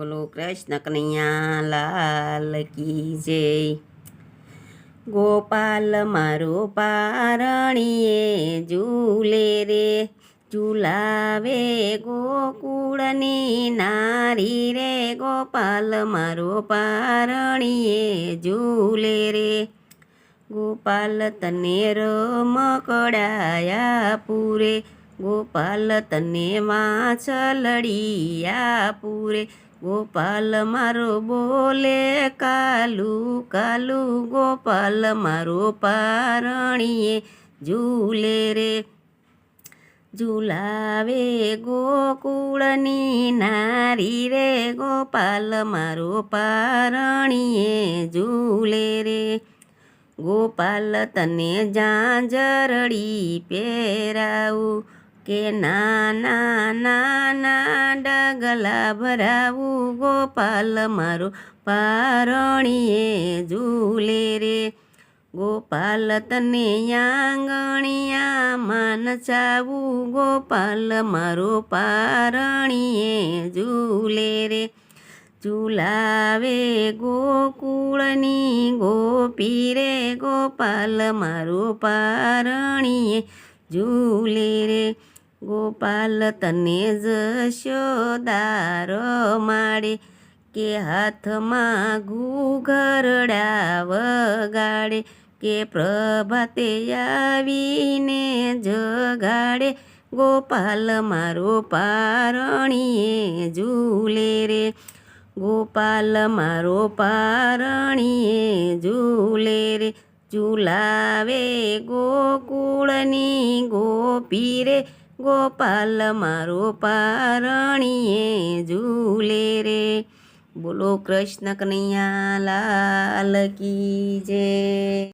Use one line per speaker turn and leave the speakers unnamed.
બોલો કૃષ્ણ કનૈયા લાલ કી જય. ગોપાલ મારો પારણીએ ઝૂલે રે, ઝૂલાવે ગોકુળની નારી રે. ગોપાલ મારો પારણીએ ઝૂલે રે. ગોપાલ તને રમકડાયા પૂરે. ગોપાલ તને વાછલડિયા પૂરે. ગોપાલ મારો બોલે કાલુ કાલુ ગોપાલ મારો પારણીએ ઝૂલે રે. ઝૂલાવે ગોકુળની નારી રે, ગોપાલ મારો પારણીએ ઝૂલે રે. ગોપાલ તને જાંજરડી પહેરાવું કે નાના નાના ડગલા ભરાવું ગોપાલ મારો પારણીએ ઝૂલે રે. ગોપાલ તને આંગણિયામાં ચાવું ગોપાલ મારો પારણીએ ઝૂલે રે. ઝૂલાવે ગોકુળની ગોપી રે, ગોપાલ મારો પારણીએ ઝૂલે રે. ગોપાલ તને જશોદાર માડે કે હાથમાં ઘૂઘરડા વગાડે કે પ્રભાતે આવીને જગાડે. ગોપાલ મારો પારણીએ ઝૂલે રે. ગોપાલ મારો પારણીએ ઝૂલે રે. ઝૂલાવે ગોકુળની ગોપી રે. ગોપાલ મારો પારણીએ ઝૂલે રે. બોલો કૃષ્ણ કનૈયા લાલ કી જય.